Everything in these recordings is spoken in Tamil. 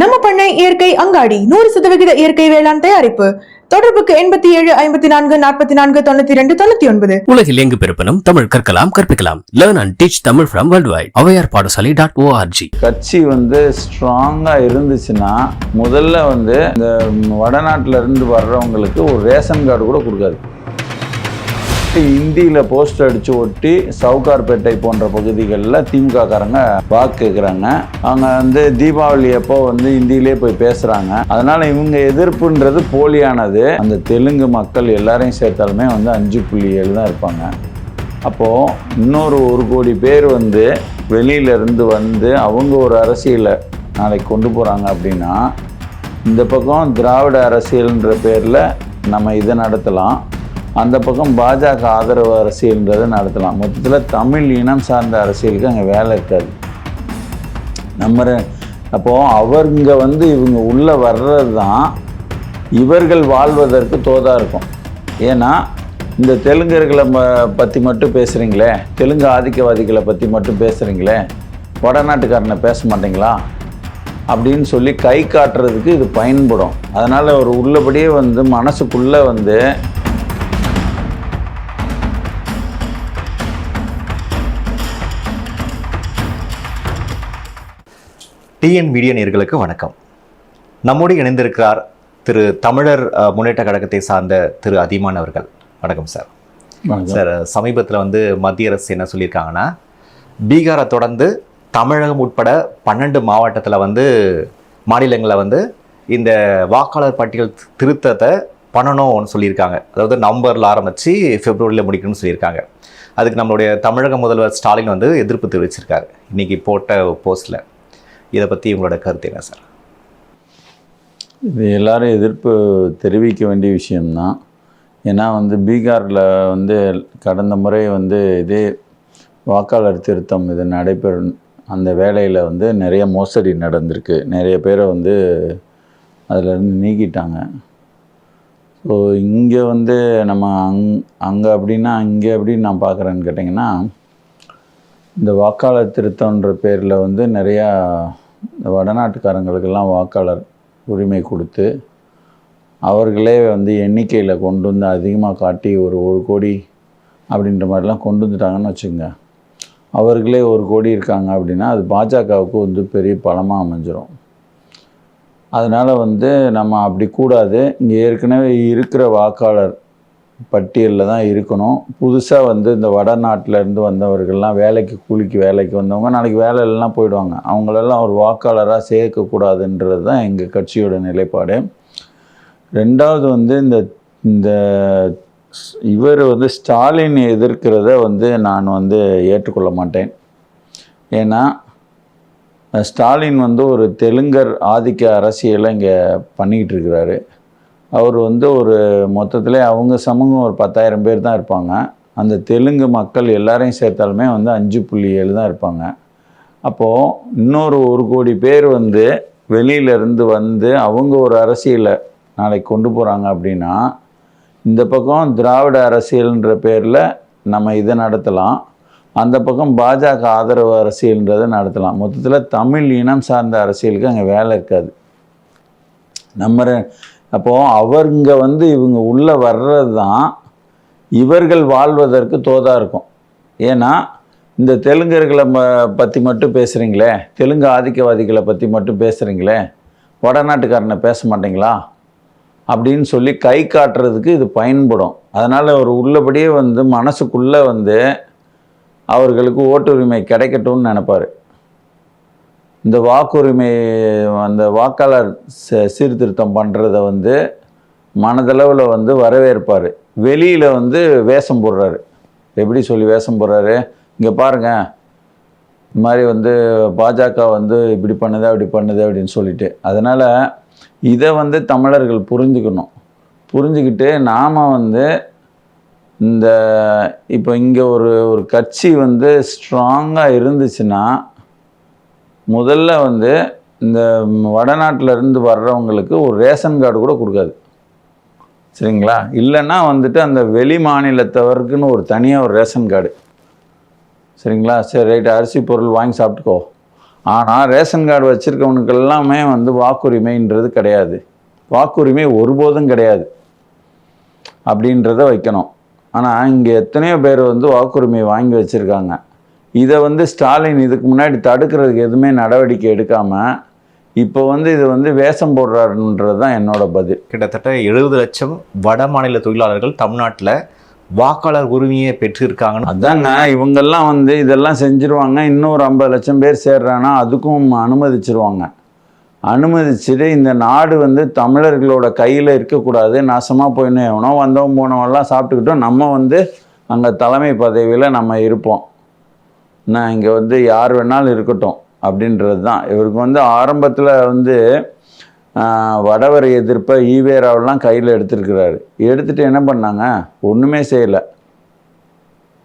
நம்ம பண்ணை இயற்கை அங்காடி நூறு சதவிகித இயற்கை வேளாண் தயாரிப்பு. தொடர்புக்கு எண்பத்தி ஏழு ஐம்பத்தி நான்கு நாற்பத்தி நான்கு தொண்ணூத்தி ரெண்டு தொண்ணூத்தி ஒன்பது உலகில் எங்கு பிறப்பினும் தமிழ் கற்கலாம் கற்பிக்கலாம். Learn and teach Tamil from world wide Avvaiyar பாடசாலை டாட் ஓஆர்ஜி கட்சி வந்து ஸ்ட்ராங்காக இருந்துச்சுன்னா முதல்ல வந்து இந்த வடநாட்டில் இருந்து வர்றவங்களுக்கு ஒரு ரேஷன் கார்டு கூட கொடுக்காது. இந்தியில் போஸ்ட் அடித்து ஒட்டி சவுகார்பேட்டை போன்ற பகுதிகளில் திமுககாரங்க வாக்கு கேட்குறாங்க அவங்க வந்து தீபாவளி அப்போ வந்து இந்தியிலே போய் பேசுகிறாங்க அதனால் இவங்க எதிர்ப்புன்றது போலியானது. அந்த தெலுங்கு மக்கள் எல்லாரையும் சேர்த்தாலுமே வந்து அஞ்சு புள்ளி ஏழு தான் இருப்பாங்க. அப்போது இன்னொரு ஒரு கோடி பேர் வந்து வெளியில இருந்து வந்து அவங்க ஒரு அரசியலை நாளைக்கு கொண்டு போகிறாங்க அப்படின்னா இந்த பக்கம் திராவிட அரசியல்ன்ற பேரில் நம்ம இதை நடத்தலாம். அந்த பக்கம் பாஜக ஆதரவு அரசியல்ன்றதை நடத்தலாம். மொத்தத்தில் தமிழ் இனம் சார்ந்த அரசியலுக்கு அங்கே வேலை இருக்காது. நம்ம ரெ- அப்போ அவருங்க வந்து இவங்க உள்ளே வர்றது தான் இவர்கள் வாழ்வதற்கு தோதாக இருக்கும். ஏன்னா இந்த தெலுங்கர்களை ம பற்றி மட்டும் பேசுகிறீங்களே தெலுங்கு ஆதிக்கவாதிகளை பற்றி மட்டும் பேசுகிறீங்களே வடநாட்டுக்காரனை பேச மாட்டீங்களா? அப்படின்னு சொல்லி கை காட்டுறதுக்கு இது பயன்படும். அதனால் ஒரு உள்ளபடியே வந்து மனசுக்குள்ளே வந்து டிஎன் மீடியா நேயர்களுக்கு வணக்கம். நம்மோடு இணைந்திருக்கிறார் திரு தமிழர் முன்னேற்ற கழகத்தை சார்ந்த திரு அதிமான் அவர்கள். வணக்கம் சார். சார் சமீபத்தில் வந்து மத்திய அரசு என்ன சொல்லியிருக்காங்கன்னா பீகாரை தொடர்ந்து தமிழகம் உட்பட பன்னெண்டு மாவட்டத்தில் வந்து மாநிலங்களில் வந்து இந்த வாக்காளர் பட்டியல் திருத்தத்தை பண்ணணும்னு சொல்லியிருக்காங்க. அதாவது நவம்பரில் ஆரம்பித்து பிப்ரவரியில் முடிக்கணும்னு சொல்லியிருக்காங்க. அதுக்கு நம்மளுடைய தமிழக முதல்வர் ஸ்டாலின் வந்து எதிர்ப்பு தெரிவிச்சிருக்காரு. இன்னைக்கு போட்ட போஸ்ட்டில் இதை பற்றி உங்களோட கருத்து என்ன சார்? இது எல்லாரும் எதிர்ப்பு தெரிவிக்க வேண்டிய விஷயம்தான். ஏன்னா வந்து பீகாரில் வந்து கடந்த முறை வந்து இதே வாக்காளர் திருத்தம் இது நடைபெறும் அந்த வேலையில் வந்து நிறைய மோசடி நடந்திருக்கு. நிறைய பேரை வந்து அதிலேருந்து நீக்கிட்டாங்க. ஸோ இங்கே வந்து நம்ம அங் அங்கே அப்படின்னா இங்கே அப்படின்னு நான் பார்க்குறேன்னு கேட்டிங்கன்னா இந்த வாக்காளர் திருத்தம்ன்ற பேரில் வந்து நிறையா இந்த வடநாட்டுக்காரங்களுக்கெல்லாம் வாக்காளர் உரிமை கொடுத்து அவர்களே வந்து எண்ணிக்கையில் கொண்டு வந்து அதிகமாக காட்டி ஒரு ஒரு கோடி அப்படின்ற மாதிரிலாம் கொண்டு வந்துட்டாங்கன்னு வச்சுக்கோங்க. அவர்களே ஒரு கோடி இருக்காங்க அப்படின்னா அது பாஜகவுக்கு வந்து பெரிய பலமாக அமைஞ்சிரும். அதனால் வந்து நம்ம அப்படி கூடாது. இங்கே ஏற்கனவே இருக்கிற வாக்காளர் பட்டியலில் தான் இருக்கணும். புதுசாக வந்து இந்த வடநாட்டிலேருந்து வந்தவர்கள்லாம் வேலைக்கு கூலிக்கு வேலைக்கு வந்தவங்க நாளைக்கு வேலையிலலாம் போயிடுவாங்க. அவங்களெல்லாம் ஒரு வாக்காளராக சேர்க்கக்கூடாதுன்றது தான் எங்கள் கட்சியோட நிலைப்பாடு. ரெண்டாவது வந்து இந்த இந்த ஸ்- இவர் வந்து ஸ்டாலின் எதிர்க்கிறத வந்து நான் வந்து ஏற்றுக்கொள்ள மாட்டேன். ஏன்னா ஸ்டாலின் வந்து ஒரு தெலுங்கர் ஆதிக்க அரசியலை இங்கே பண்ணிக்கிட்டு இருக்கிறாரு. அவர் வந்து ஒரு மொத்தத்தில் அவங்க சமூகம் ஒரு பத்தாயிரம் பேர் தான் இருப்பாங்க. அந்த தெலுங்கு மக்கள் எல்லாரையும் சேர்த்தாலுமே வந்து அஞ்சு புள்ளி ஏழு தான் இருப்பாங்க. அப்போது இன்னொரு ஒரு கோடி பேர் வந்து வெளியில இருந்து வந்து அவங்க ஒரு அரசியலை நாளைக்கு கொண்டு போகிறாங்க அப்படின்னா இந்த பக்கம் திராவிட அரசியல்ன்ற பேரில் நம்ம இதை நடத்தலாம். அந்த பக்கம் பாஜக ஆதரவு அரசியல்ன்றதை நடத்தலாம். மொத்தத்தில் தமிழ் இனம் சார்ந்த அரசியலுக்கு அங்கே வேலை இருக்காது. நம்ம அப்போது அவர் அவருங்க வந்து இவங்க உள்ளே வர்றது தான் இவர்கள் வாழ்வதற்கு தோதாக இருக்கும். ஏன்னா இந்த தெலுங்கர்களை ம பற்றி மட்டும் பேசுகிறீங்களே தெலுங்கு ஆதிக்கவாதிகளை பற்றி மட்டும் பேசுகிறீங்களே வடநாட்டுக்காரனை பேச மாட்டீங்களா? அப்படின்னு சொல்லி கை காட்டுறதுக்கு இது பயன்படும். அதனால் அவர் உள்ளபடியே வந்து மனசுக்குள்ளே வந்து அவர்களுக்கு ஓட்டுரிமை கிடைக்கட்டும்னு நினப்பார். இந்த வாக்குரிமை அந்த வாக்காளர் ச- சீர்திருத்தம் பண்ணுறத வந்து மனதளவில் வந்து வரவேற்பார். வெளியில் வந்து வேஷம் போடுறாரு. எப்படி சொல்லி வேஷம் போடுறாரு? இங்கே பாருங்க. இந்த மாதிரி வந்து பாஜக வந்து இப்படி பண்ணுது அப்படி பண்ணுது அப்படின்னு சொல்லிட்டு. அதனால் இதை வந்து தமிழர்கள் புரிஞ்சுக்கணும். புரிஞ்சுக்கிட்டு நாம் வந்து இந்த இப்போ இங்கே ஒரு ஒரு கட்சி வந்து ஸ்ட்ராங்காக இருந்துச்சுன்னா முதல்ல வந்து இந்த வடநாட்டில் இருந்து வர்றவங்களுக்கு ஒரு ரேஷன் கார்டு கூட கொடுக்காது. சரிங்களா? இல்லைன்னா வந்துட்டு அந்த வெளி மாநிலத்தவருக்குன்னு ஒரு தனியாக ஒரு ரேஷன் கார்டு. சரிங்களா? சரி ரைட் அரிசி பொருள் வாங்கி சாப்பிட்டுக்கோ. ஆனால் ரேஷன் கார்டு வச்சுருக்கவனுக்கு எல்லாமே வந்து வாக்குரிமைன்றது கிடையாது. வாக்குரிமை ஒருபோதும் கிடையாது. அப்படின்றத வைக்கணும். ஆனால் இங்கே எத்தனையோ பேர் வந்து வாக்குரிமை வாங்கி வச்சுருக்காங்க. இதை வந்து ஸ்டாலின் இதுக்கு முன்னாடி தடுக்கிறதுக்கு எதுவுமே நடவடிக்கை எடுக்காமல் இப்போ வந்து இது வந்து வேஷம் போடுறாருன்றது தான் என்னோட பதில். கிட்டத்தட்ட எழுபது லட்சம் வட மாநில தொழிலாளர்கள் தமிழ்நாட்டில் வாக்காளர் உரிமையை பெற்றிருக்காங்கன்னு அதாங்க இவங்கெல்லாம் வந்து இதெல்லாம் செஞ்சுருவாங்க இன்னும் ஒரு ஐம்பது லட்சம் பேர் சேர்றாங்கன்னா அதுக்கும் அனுமதிச்சிருவாங்க. அனுமதிச்சுட்டு இந்த நாடு வந்து தமிழர்களோட கையில் இருக்கக்கூடாது நாசமாக போயின்னு எவனோ வந்தவன் போனவெல்லாம் சாப்பிட்டுக்கிட்டோம் நம்ம வந்து அங்கே தலைமை பதவியில் நம்ம இருப்போம். நான் இங்கே வந்து யார் வேணாலும் இருக்கட்டும் அப்படின்றது தான் இவருக்கு வந்து ஆரம்பத்தில் வந்து வடவரை வடவர் எதிர்ப்பை ஈவேராவெல்லாம் கையில் எடுத்துருக்கிறாரு. எடுத்துட்டு என்ன பண்ணாங்க? ஒன்றுமே செய்யலை.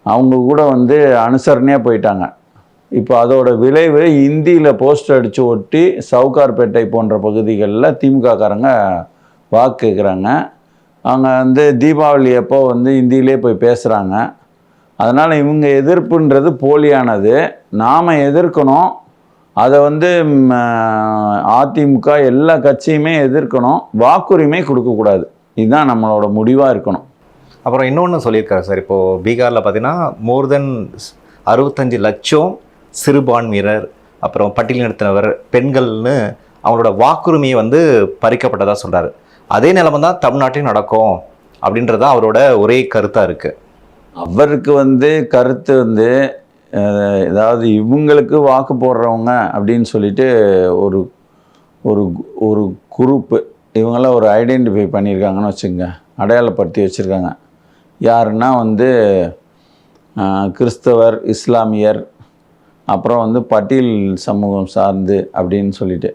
அவங்க கூட வந்து அனுசரணையாக போயிட்டாங்க. இப்போ அதோட விளைவு இந்தியில் போஸ்டர் அடித்து ஒட்டி சவுகார்பேட்டை போன்ற பகுதிகளில் திமுககாரங்க வாக்கு கேட்குறாங்க அவங்க வந்து தீபாவளி அப்போ வந்து இந்தியிலே போய் பேசுகிறாங்க அதனால் இவங்க எதிர்ப்புன்றது போலியானது. நாம் எதிர்க்கணும். அதை வந்து அதிமுக எல்லா கட்சியுமே எதிர்க்கணும். வாக்குரிமை கொடுக்கக்கூடாது இதுதான் நம்மளோட முடிவாக இருக்கணும். அப்புறம் இன்னொன்று சொல்லியிருக்காரு சார். இப்போது பீகாரில் பார்த்தீங்கன்னா மோர் தென் அறுபத்தஞ்சு லட்சம் சிறுபான்மையினர் அப்புறம் பட்டியலினத்தினவர் பெண்கள்னு அவங்களோட வாக்குரிமையை வந்து பறிக்கப்பட்டதாக சொல்கிறார் அதே நிலைமை தான் தமிழ்நாட்டிலும் நடக்கும் அப்படின்றது தான் அவரோட ஒரே கருத்தாக இருக்குது அவருக்கு வந்து கருத்து வந்து ஏதாவது அதாவது இவங்களுக்கு வாக்கு போடுறவங்க அப்படின்னு சொல்லிட்டு ஒரு ஒரு ஒரு குரூப்பு இவங்களாம் ஒரு ஐடென்டிஃபை பண்ணியிருக்காங்கன்னு வச்சுங்க அடையாளப்படுத்தி வச்சுருக்காங்க. யாருன்னா வந்து கிறிஸ்தவர் இஸ்லாமியர் அப்புறம் வந்து பட்டியல் சமூகம் சார்ந்து அப்படின்னு சொல்லிட்டு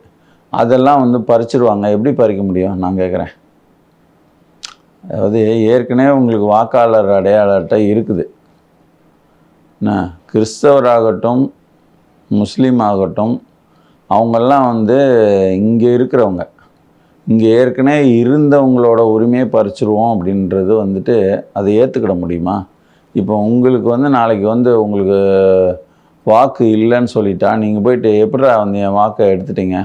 அதெல்லாம் வந்து பறிச்சிருவாங்க. எப்படி பறிக்க முடியும்? நான் கேட்குறேன். அதாவது ஏற்கனவே உங்களுக்கு வாக்காளர் அடையாள அட்டை இருக்குது. என்ன? கிறிஸ்தவராகட்டும் முஸ்லீம் ஆகட்டும் அவங்கெல்லாம் வந்து இங்கே இருக்கிறவங்க. இங்கே ஏற்கனவே இருந்தவங்களோட உரிமையை பறிச்சிருவோம் அப்படின்றது வந்துட்டு அதை ஏற்றுக்கிட முடியுமா? இப்போ உங்களுக்கு வந்து நாளைக்கு வந்து உங்களுக்கு வாக்கு இல்லைன்னு சொல்லிட்டா நீங்கள் போயிட்டு எப்படிடா வந்து என் வாக்கை எடுத்துட்டீங்க?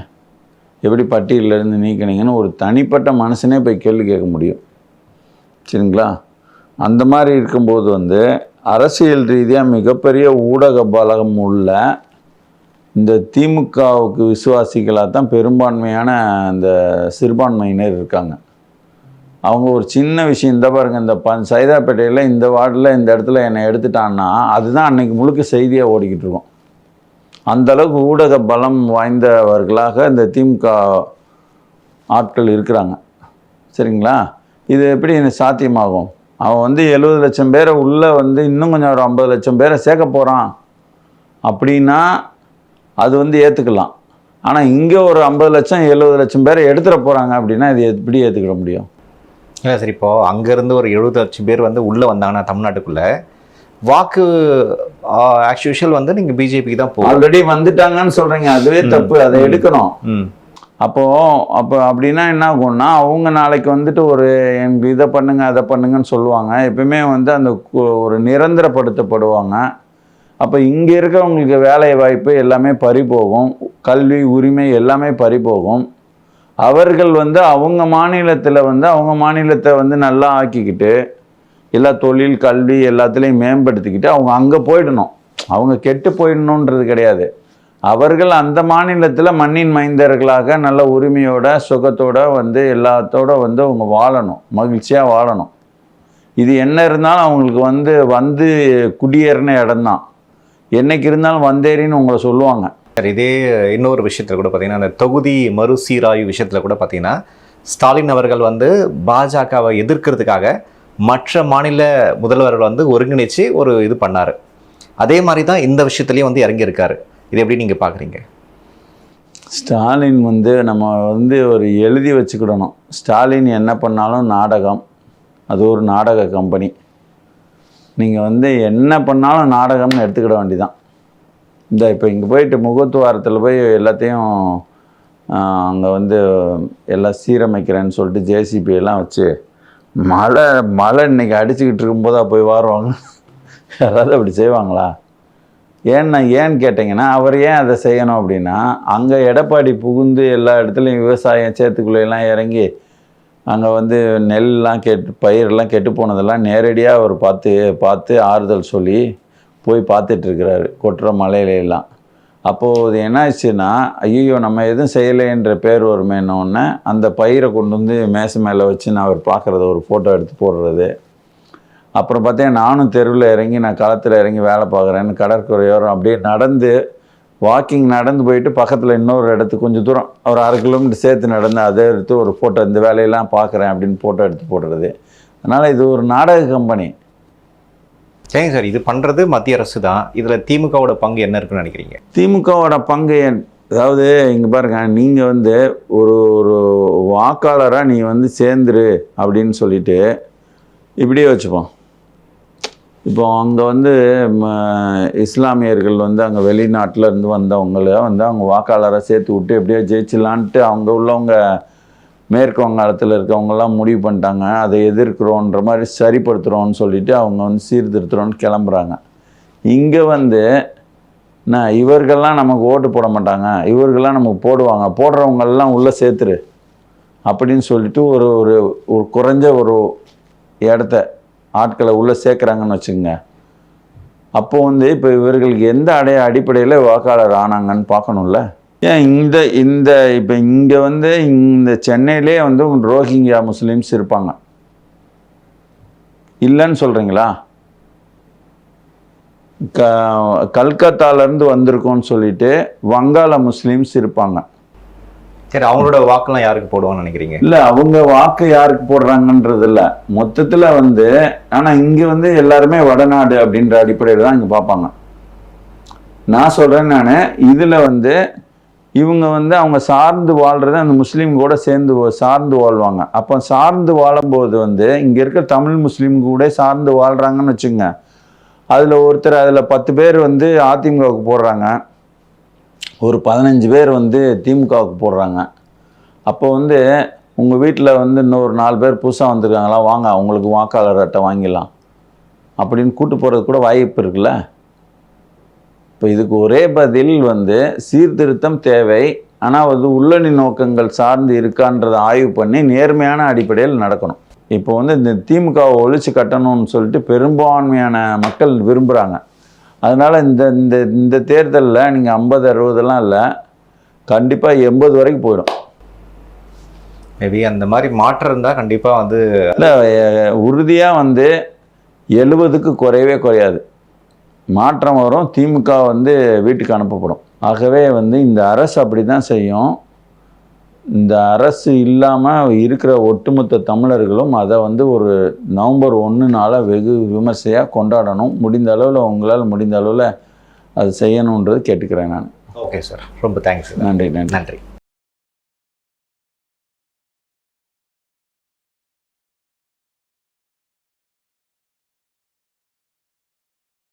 எப்படி பட்டியலேருந்து நீக்கினீங்கன்னு ஒரு தனிப்பட்ட மனுஷனே போய் கேள்வி கேட்க முடியும். சரிங்களா? அந்த மாதிரி இருக்கும்போது வந்து அரசியல் ரீதியாக மிகப்பெரிய ஊடக பலகம் உள்ள இந்த திமுகவுக்கு விசுவாசிகளாக தான் பெரும்பான்மையான அந்த சிறுபான்மையினர் இருக்காங்க. அவங்க ஒரு சின்ன விஷயம் இந்த பாருங்கள் இந்த பன் சைதாப்பேட்டையில் இந்த வார்டில் இந்த இடத்துல என்னை எடுத்துட்டான்னா அதுதான் அன்னைக்கு முழுக்க செய்தியாக ஓடிக்கிட்டு இருக்கோம். அந்த அளவுக்கு ஊடக பலம் வாய்ந்தவர்களாக இந்த திமுக ஆட்கள் இருக்கிறாங்க. சரிங்களா? இது எப்படி சாத்தியமாகும்? அவன் வந்து எழுபது லட்சம் பேரை உள்ளே வந்து இன்னும் கொஞ்சம் ஒரு ஐம்பது லட்சம் பேரை சேர்க்க போகிறான் அப்படின்னா அது வந்து ஏற்றுக்கலாம் ஆனால் இங்கே ஒரு ஐம்பது லட்சம் எழுபது லட்சம் பேரை எடுத்துட போகிறாங்க அப்படின்னா இது எப்படி ஏற்றுக்கிட முடியும்? இல்லை சார் இப்போ அங்கேருந்து ஒரு எழுபது லட்சம் பேர் வந்து உள்ளே வந்தாங்கன்னா தமிழ்நாட்டுக்குள்ளே வாக்கு ஆஸ் யூஷுவல் வந்து நீங்கள் பிஜேபிக்கு தான் போகும் ஆல்ரெடி வந்துட்டாங்கன்னு சொல்கிறீங்க அதுவே தப்பு. அதை எடுக்கணும். அப்போது அப்போ அப்படின்னா என்ன ஆகும்னா அவங்க நாளைக்கு வந்துட்டு ஒரு எனக்கு இதை பண்ணுங்க அதை பண்ணுங்கன்னு சொல்லுவாங்க. எப்பயுமே வந்து அந்த கு- ஒரு நிரந்தரப்படுத்தப்படுவாங்க. அப்போ இங்கே இருக்கவங்களுக்கு வேலை வாய்ப்பு எல்லாமே பறி போகும் கல்வி உரிமை எல்லாமே பறி போகும் அவர்கள் வந்து அவங்க மாநிலத்தில் வந்து அவங்க மாநிலத்தை வந்து நல்லா ஆக்கிக்கிட்டு எல்லா தொழில் கல்வி எல்லாத்துலேயும் மேம்படுத்திக்கிட்டு அவங்க அங்கே போயிடணும். அவங்க கெட்டு போயிடணுன்றது கிடையாது. அவர்கள் அந்த மாநிலத்தில் மண்ணின் மைந்தர்களாக நல்ல உரிமையோட சுகத்தோட வந்து எல்லாத்தோட வந்து அவங்க வாழணும். மகிழ்ச்சியாக வாழணும். இது என்ன இருந்தாலும் அவங்களுக்கு வந்து வந்து குடியேறின இடம்தான். என்னைக்கு இருந்தாலும் வந்தேறின்னு உங்களை சொல்லுவாங்க. சார் இதே இன்னொரு விஷயத்தில் கூட பார்த்தீங்கன்னா அந்த தொகுதி மறுசீராய்வு விஷயத்தில் கூட பார்த்தீங்கன்னா ஸ்டாலின் அவர்கள் வந்து பாஜகவை எதிர்க்கிறதுக்காக மற்ற மாநில முதல்வர்கள் வந்து ஒருங்கிணைச்சு ஒரு இது பண்ணார். அதே மாதிரி தான் இந்த விஷயத்துலையும் வந்து இறங்கியிருக்காரு. இது எப்படி நீங்கள் பார்க்குறீங்க ஸ்டாலின் வந்து நம்ம வந்து ஒரு எழுதி வச்சுக்கிடணும். ஸ்டாலின் என்ன பண்ணாலும் நாடகம். அது ஒரு நாடக கம்பெனி. நீங்கள் வந்து என்ன பண்ணாலும் நாடகம்னு எடுத்துக்கிட வேண்டிதான். இந்த இப்போ இங்கே போயிட்டு முகத்துவாரத்தில் போய் எல்லாத்தையும் அங்கே வந்து எல்லாம் சீரமைக்கிறேன்னு சொல்லிட்டு ஜேசிபி எல்லாம் வச்சு மழை மழை இன்றைக்கி அடிச்சுக்கிட்டு இருக்கும்போதா போய் வாருவாங்க. யாராவது அப்படி செய்வாங்களா? ஏன்னா ஏன்னு கேட்டிங்கன்னா அவர் ஏன் அதை செய்யணும் அப்படின்னா அங்கே எடப்பாடி புகுந்து எல்லா இடத்துலையும் விவசாயம் சேத்துக்குள்ள இறங்கி அங்கே வந்து நெல்லாம் கெட்டு பயிரெல்லாம் கெட்டு போனதெல்லாம் நேரடியாக அவர் பார்த்து பார்த்து ஆறுதல் சொல்லி போய் பார்த்துட்ருக்கிறாரு கொட்டுற மலையிலெல்லாம் அப்போது என்ன ஆச்சுன்னா ஐயோ நம்ம எதுவும் செய்யலைன்ற பேர் வருமேனோடனே அந்த பயிரை கொண்டு வந்து மேசை மேலே வச்சு நான் அவர் பார்க்குறத ஒரு ஃபோட்டோ எடுத்து போடுறது. அப்புறம் பார்த்தேன் நானும் தெருவில் இறங்கி நான் களத்தில் இறங்கி வேலை பார்க்குறேன்னு கடற்கரையோரம் அப்படியே நடந்து வாக்கிங் நடந்து போயிட்டு பக்கத்தில் இன்னொரு இடத்துக்கு கொஞ்சம் தூரம். ஒரு அரை கிலோமீட்டர் சேர்த்து நடந்து அதை எடுத்து ஒரு ஃபோட்டோ இந்த வேலையெல்லாம் பார்க்குறேன் அப்படின்னு ஃபோட்டோ எடுத்து போடுறது. அதனால் இது ஒரு நாடக கம்பெனி சரிங்க சார் இது பண்றது மத்திய அரசு தான். இதுல திமுகவோட பங்கு என்ன இருக்குன்னு நினைக்கிறீங்க? திமுகவோட பங்கு அதாவது இங்கே பாருங்க நீங்கள் வந்து ஒரு ஒரு வாக்காளராக நீ வந்து சேர்ந்துரு அப்படின்னு சொல்லிட்டு இப்படியே வச்சுப்போம். இப்போ அங்கே வந்து ம, இஸ்லாமியர்கள் வந்து அங்கே வெளிநாட்டில் இருந்து வந்தவங்கள வந்து அவங்க வாக்காளராக சேர்த்து விட்டு எப்படியோ ஜெயிச்சிடலான்ட்டு அவங்க உள்ளவங்க மேற்கு வங்காளத்தில் இருக்கவங்கெல்லாம் முடிவு பண்ணிட்டாங்க. அதை எதிர்க்கிறோன்ற மாதிரி சரிப்படுத்துகிறோன்னு சொல்லிட்டு அவங்க வந்து சீர்திருத்துறோன்னு கிளம்புறாங்க. இங்கே வந்து நான் இவர்கள்லாம் நமக்கு ஓட்டு போட மாட்டாங்க. இவர்கள்லாம் நமக்கு போடுவாங்க. போடுறவங்கெல்லாம் உள்ளே சேர்த்துரு. அப்படின்னு சொல்லிட்டு ஒரு ஒரு ஒரு குறைஞ்ச ஒரு இடத்த ஆட்களை உள்ளே சேர்க்குறாங்கன்னு வச்சுக்கோங்க. அப்போ வந்து இப்போ இவர்களுக்கு எந்த அடைய அடிப்படையில் வாக்காளர் ஆனாங்கன்னு பார்க்கணும்ல? ஏன் இந்த இந்த இப்போ இங்கே வந்து இந்த சென்னையிலே வந்து ரோஹிங்கியா முஸ்லீம்ஸ் இருப்பாங்க. இல்லைன்னு சொல்கிறீங்களா க கல்கத்தாலேருந்து வந்திருக்கோன்னு சொல்லிட்டு வங்காள முஸ்லீம்ஸ் இருப்பாங்க. சரி அவங்களோட வாக்கெல்லாம் யாருக்கு போடுவாங்கன்னு நினைக்கிறீங்க? இல்லை அவங்க வாக்கு யாருக்கு போடுறாங்கன்றது இல்லை. மொத்தத்தில் வந்து ஆனால் இங்கே வந்து எல்லாருமே வடநாடு அப்படின்ற அடிப்படையில் தான் இங்கே பார்ப்பாங்க. நான் சொல்கிறேன் நான் இதில் வந்து இவங்க வந்து அவங்க சார்ந்து வாழ்றது அந்த முஸ்லீம் கூட சேர்ந்து சார்ந்து வாழ்வாங்க. அப்போ சார்ந்து வாழும்போது வந்து இங்கே இருக்க தமிழ் முஸ்லீம் கூட சார்ந்து வாழ்கிறாங்கன்னு வச்சுங்க அதில் ஒருத்தர் அதில் பத்து பேர் வந்து அதிமுகவுக்கு போடுறாங்க. ஒரு பதினஞ்சு பேர் வந்து திமுகவுக்கு போடுறாங்க. அப்போ வந்து உங்கள் வீட்டில் வந்து இன்னொரு நாலு பேர் புதுசாக வந்திருக்காங்களா? வாங்க அவங்களுக்கு வாக்காளர் அட்டை வாங்கிடலாம். அப்படின்னு கூட்டு போகிறது கூட வாய்ப்பு இருக்குல்ல? இப்போ இதுக்கு ஒரே பதில் வந்து சீர்திருத்தம் தேவை. ஆனால் அது உள்ளணி நோக்கங்கள் சார்ந்து இருக்கான்றதை ஆய்வு பண்ணி நேர்மையான அடிப்படையில் நடக்கணும். இப்போ வந்து இந்த திமுகவை ஒழிச்சு கட்டணும்னு சொல்லிட்டு பெரும்பான்மையான மக்கள் விரும்புகிறாங்க அதனால் இந்த இந்த இந்த தேர்தலில் நீங்கள் ஐம்பது அறுபதெல்லாம் இல்லை. கண்டிப்பாக எண்பது வரைக்கும் போயிடும். மேபி அந்த மாதிரி மாற்றம் இருந்தா கண்டிப்பா வந்து இல்லை உறுதியாக வந்து எழுபதுக்கு குறையவே குறையாது. மாற்றம் வரும் திமுக வந்து வீட்டுக்கு அனுப்பப்படும். ஆகவே வந்து இந்த அரசு அப்படி தான் செய்யும். இந்த அரசு இல்லாமல் இருக்கிற ஒட்டுமொத்த தமிழர்களும் அதை வந்து ஒரு நவம்பர் ஒன்றுனால வெகு விமர்சையாக கொண்டாடணும். முடிந்த அளவில் உங்களால் முடிந்த அளவில் அது செய்யணுன்றது கேட்டுக்கிறேன் நான். ஓகே சார் ரொம்ப தேங்க்ஸ் நன்றி நன்றி. நன்றி.